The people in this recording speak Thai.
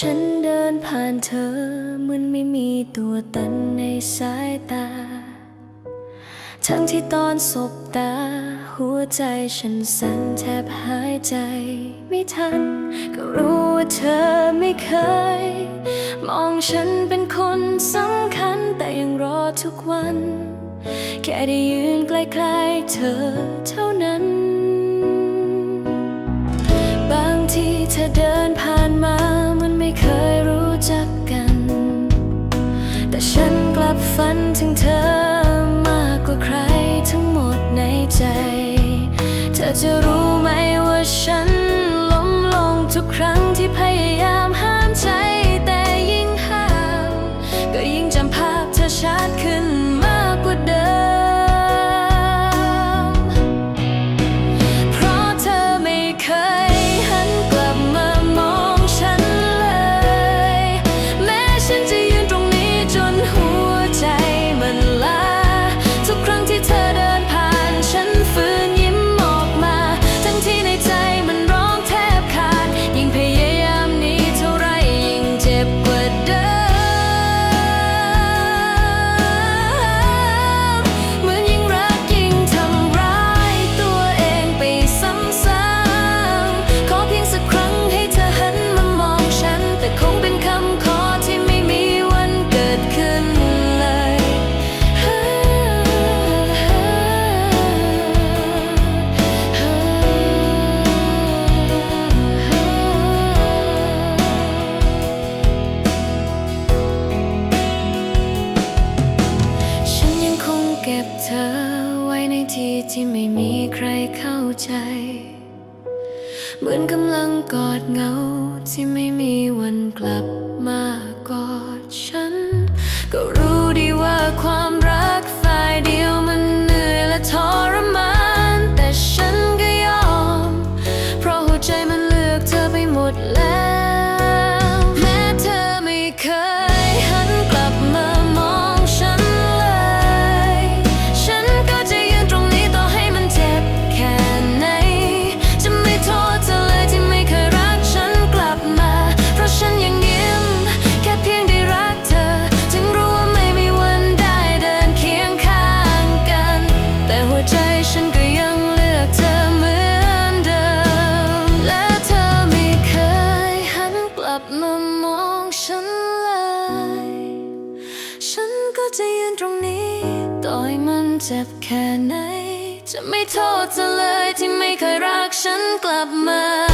ฉันเดินผ่านเธอเหมือนไม่มีตัวตนในสายตา ทั้งที่ตอนสบตา หัวใจฉันสั่นแทบหายใจไม่ทัน ก็รู้ว่าเธอไม่เคย มองฉันเป็นคนสำคัญแต่ยังรอทุกวัน แค่ได้ยืนใกล้ๆเธอเท่านั้น บางทีเธอเดินผ่าน เธอจะรู้ไหมว่าฉันล้มลงทุกครั้งที่พยายาม ที่ไม่มีใครเข้าใจ เหมือนกำลังกอดเงาที่ไม่มีวันกลับมากอดฉัน จะยืนตรงนี้ ต่อยมันเจ็บแค่ไหน จะไม่โทษเธเลยที่ไม่เคยรักฉันกลับมา